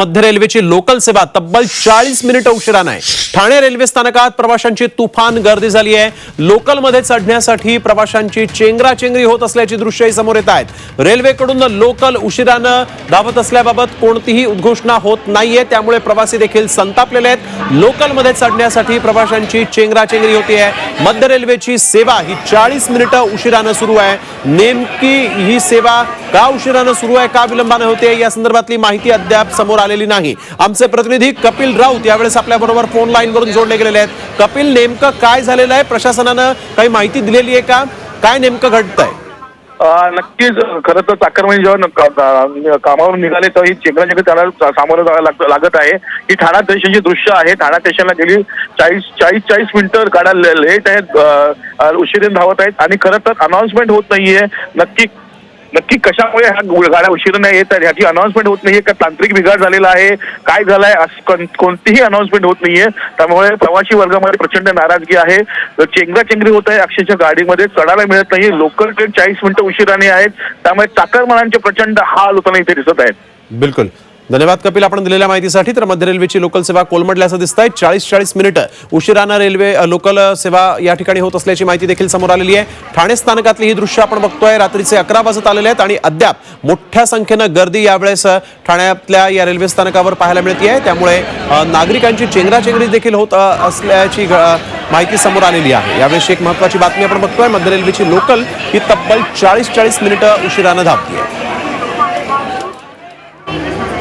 मध्य रेल्वेची लोकल सेवा तब्बल चाळीस मिनिटं उशिरानं आहे ठाणे रेल्वे स्थानकात प्रवाशांची तुफान गर्दी झाली आहे. लोकलमध्ये चढण्यासाठी प्रवाशांची चेंगराचेंगरी होत असल्याची दृश्यही समोर येत आहेत. रेल्वेकडून लोकल उशिरानं धावत असल्याबाबत कोणतीही उद्घोषणा होत नाहीये. त्यामुळे प्रवासी देखील संतापलेले आहेत. लोकलमध्ये चढण्यासाठी प्रवाशांची चेंगराचेंगरी होती आहे. मध्य रेल्वेची सेवा ही चाळीस मिनिटं उशिरानं सुरू आहे. नेमकी ही सेवा का उशिरानं सुरू आहे का विलंबानं होते या संदर्भातली माहिती अद्याप समोर आली आलेली नाही. आमचे प्रतिनिधी कपिल राऊत यावेळेस आपल्याबरोबर फोन लाईन वरून जोडले गेलेले आहेत. कपिल नेमकं काय झालेलं आहे? प्रशासनानं काही माहिती दिलेली आहे का? काय नेमकं घडतंय? आहे नक्कीच. खरं तर चाकरमानी जेव्हा कामावरून निघाले तेव्हा ही चेंगराचेंगरी त्याला सामोरं जावं लागत आहे. ही ठाणा स्टेशनची दृश्य आहे. ठाणा स्टेशनला गेली. चाळीस चाळीस चाळीस मिनिटं गाड्या लेट आहेत. अ, धावत आहेत. आणि खरं तर अनाऊन्समेंट होत नाहीये. नक्की नक्की कशामुळे ह्या गाड्या गाड्या नाही येत आहेत ह्याची अनाऊन्समेंट होत नाहीये? का तांत्रिक बिघाड झालेला आहे? काय झालंय? कोणतीही अनाऊन्समेंट होत नाहीये. त्यामुळे प्रवासी वर्गामध्ये प्रचंड नाराजगी आहे. चेंगराचेंगरी होत आहे अक्षरशः गाडीमध्ये. चढायला मिळत नाही. लोकल ट्रेन चाळीस मिनिटं उशिराने आहेत. त्यामुळे चाकरमानांचे प्रचंड हाल होताना इथे दिसत आहेत. बिलकुल. धन्यवाद कपिल आपण दिलेल्या माहितीसाठी. तर मध्य रेल्वेची लोकल सेवा कोलमडल्याचं दिसत आहे चाळीस चाळीस मिनिटं उशिरानं रेल्वे लोकल सेवा या ठिकाणी होत असल्याची माहिती देखील समोर आलेली आहे. ठाणे स्थानकातली ही दृश्य आपण बघतोय. रात्रीचे अकरा वाजत आलेले आहेत आणि अद्याप मोठ्या संख्येनं गर्दी यावेळेस ठाण्यातल्या या रेल्वे स्थानकावर पाहायला मिळते आहे त्यामुळे नागरिकांची चेंगराचेंगरी देखील होत असल्याची माहिती समोर आलेली आहे. यावेळेस एक महत्वाची बातमी आपण बघतोय. मध्य रेल्वेची लोकल ही तब्बल चाळीस चाळीस मिनिटं उशिरानं धावतीये.